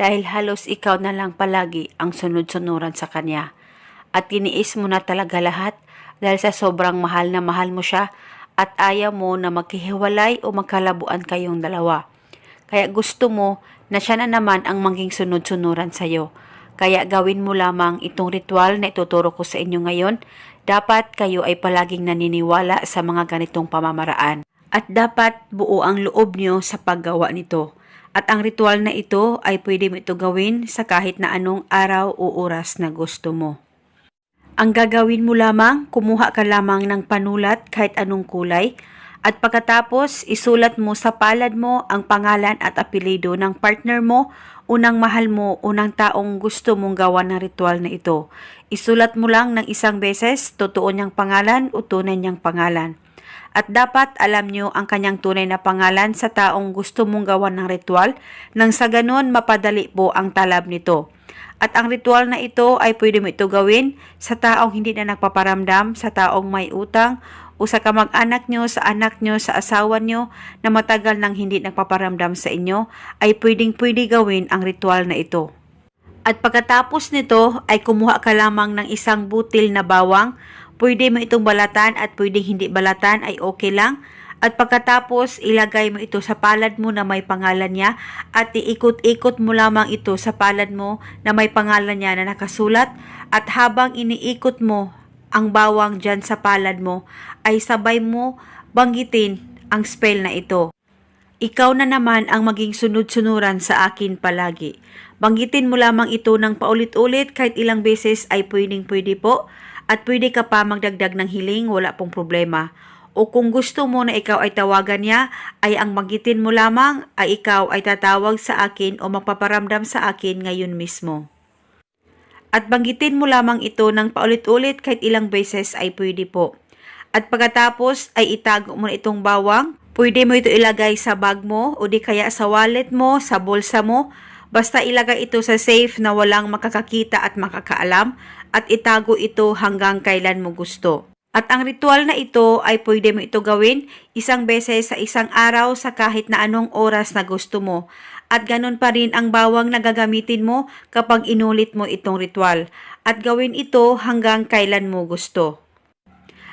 Dahil halos ikaw na lang palagi ang sunod-sunuran sa kanya. At tiniis mo na talaga lahat dahil sa sobrang mahal na mahal mo siya at ayaw mo na maghihiwalay o magkalabuan kayong dalawa. Kaya gusto mo na siya na naman ang maging sunod-sunuran sa'yo. Kaya gawin mo lamang itong ritual na ituturo ko sa inyo ngayon. Dapat kayo ay palaging naniniwala sa mga ganitong pamamaraan. At dapat buo ang loob nyo sa paggawa nito. At ang ritual na ito ay pwede mo ito gawin sa kahit na anong araw o oras na gusto mo. Ang gagawin mo lamang, kumuha ka lamang ng panulat kahit anong kulay at pagkatapos isulat mo sa palad mo ang pangalan at apelido ng partner mo, unang mahal mo, unang taong gusto mong gawa ng ritual na ito. Isulat mo lang ng isang beses, totoo niyang pangalan o tunay niyang pangalan. At dapat alam nyo ang kanyang tunay na pangalan sa taong gusto mong gawan ng ritual nang sa ganon mapadali po ang talab nito. At ang ritual na ito ay pwede mo ito gawin sa taong hindi na nagpaparamdam, sa taong may utang, o sa kamag-anak nyo, sa anak nyo, sa asawa nyo na matagal nang hindi nagpaparamdam sa inyo, ay pwedeng pwede gawin ang ritual na ito. At pagkatapos nito ay kumuha ka lamang ng isang butil na bawang. Pwede mo itong balatan at pwedeng hindi balatan ay okay lang. At pagkatapos ilagay mo ito sa palad mo na may pangalan niya at iikot-ikot mo lamang ito sa palad mo na may pangalan niya na nakasulat at habang iniikot mo ang bawang dyan sa palad mo ay sabay mo banggitin ang spell na ito. Ikaw na naman ang maging sunod-sunuran sa akin palagi. Banggitin mo lamang ito ng paulit-ulit kahit ilang beses ay pwedeng pwede po at pwede ka pa magdagdag ng hiling, wala pong problema. O kung gusto mo na ikaw ay tawagan niya, ay ang banggitin mo lamang ay ikaw ay tatawag sa akin o magpaparamdam sa akin ngayon mismo. At banggitin mo lamang ito ng paulit-ulit kahit ilang beses ay pwede po. At pagkatapos ay itago mo na itong bawang. Pwede mo ito ilagay sa bag mo o di kaya sa wallet mo, sa bulsa mo. Basta ilagay ito sa safe na walang makakakita at makakaalam at itago ito hanggang kailan mo gusto. At ang ritual na ito ay pwede mo ito gawin isang beses sa isang araw sa kahit na anong oras na gusto mo. At ganun pa rin ang bawang na gagamitin mo kapag inulit mo itong ritual. At gawin ito hanggang kailan mo gusto.